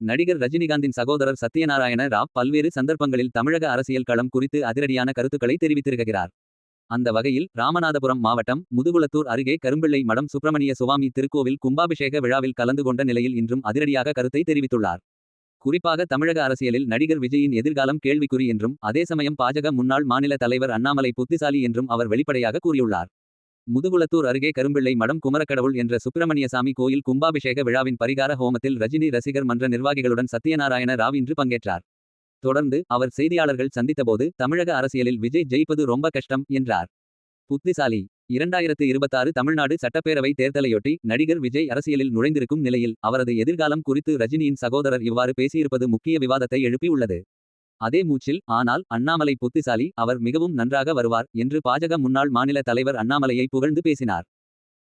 நடிகர் ரஜினிகாந்தின் சகோதரர் சத்யநாராயண ராவ் பல்வேறு சந்தர்ப்பங்களில் தமிழக அரசியல் களம் குறித்து அதிரடியான கருத்துக்களை தெரிவித்திருக்கிறார். அந்த வகையில் ராமநாதபுரம் மாவட்டம் முதுகுளத்தூர் அருகே கரும்பிள்ளை மடம் சுப்பிரமணிய சுவாமி திருக்கோவில் கும்பாபிஷேக விழாவில் கலந்து கொண்ட நிலையில் இன்றும் அதிரடியாக கருத்தை தெரிவித்துள்ளார். குறிப்பாக தமிழக அரசியலில் நடிகர் விஜயின் எதிர்காலம் கேள்விக்குறி என்றும் அதே சமயம் பாஜக முன்னாள் மாநில தலைவர் அண்ணாமலை புத்திசாலி என்றும் அவர் வெளிப்படையாக கூறியுள்ளார். முதுகுளத்தூர் அருகே கரும்பிள்ளை மடம் குமரக்கடவுள் என்ற சுப்பிரமணியசாமி கோயில் கும்பாபிஷேக விழாவின் பரிகார ஹோமத்தில் ரஜினி ரசிகர் மன்ற நிர்வாகிகளுடன் சத்யநாராயண ராவ் இன்று பங்கேற்றார். தொடர்ந்து அவர் செய்தியாளர்கள் சந்தித்தபோது தமிழக அரசியலில் விஜய் ஜெயிப்பது ரொம்ப கஷ்டம் என்றார். புத்திசாலி. இரண்டாயிரத்து இருபத்தாறு தமிழ்நாடு சட்டப்பேரவை தேர்தலையொட்டி நடிகர் விஜய் அரசியலில் நுழைந்திருக்கும் நிலையில் அவரது எதிர்காலம் குறித்து ரஜினியின் சகோதரர் இவ்வாறு பேசியிருப்பது முக்கிய விவாதத்தை எழுப்பியுள்ளது. அதே மூச்சில் ஆனால் அண்ணாமலை புத்திசாலி அவர் மிகவும் நன்றாக வருவார் என்று பாஜக முன்னாள் மாநில தலைவர் அண்ணாமலையை புகழ்ந்து பேசினார்.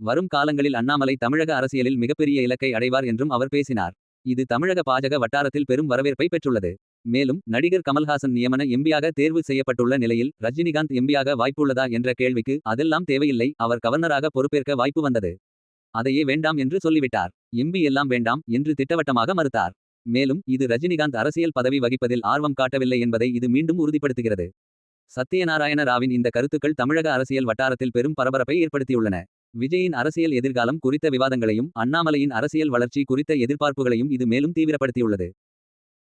வரும் காலங்களில் அண்ணாமலை தமிழக அரசியலில் மிகப்பெரிய இலக்கை அடைவார் என்றும் அவர் பேசினார். இது தமிழக பாஜக வட்டாரத்தில் பெரும் வரவேற்பை பெற்றுள்ளது. மேலும் நடிகர் கமல்ஹாசன் நியமன எம்பியாக தேர்வு செய்யப்பட்டுள்ள நிலையில் ரஜினிகாந்த் எம்பியாக வாய்ப்புள்ளதா என்ற கேள்விக்கு அதெல்லாம் தேவையில்லை அவர் கவர்னராக பொறுப்பேற்க வாய்ப்பு வந்தது. அதையே வேண்டாம் என்று சொல்லிவிட்டார். எம்பி எல்லாம் வேண்டாம் என்று திட்டவட்டமாக மறுத்தார். மேலும் இது ரஜினிகாந்த் அரசியல் பதவி வகிப்பதில் ஆர்வம் காட்டவில்லை என்பதை இது மீண்டும் உறுதிப்படுத்துகிறது. சத்யநாராயண ராவின் இந்த கருத்துக்கள் தமிழக அரசியல் வட்டாரத்தில் பெரும் பரபரப்பை ஏற்படுத்தியுள்ளன. விஜயின் அரசியல் எதிர்காலம் குறித்த விவாதங்களையும் அண்ணாமலையின் அரசியல் வளர்ச்சி குறித்த எதிர்பார்ப்புகளையும் இது மேலும் தீவிரப்படுத்தியுள்ளது.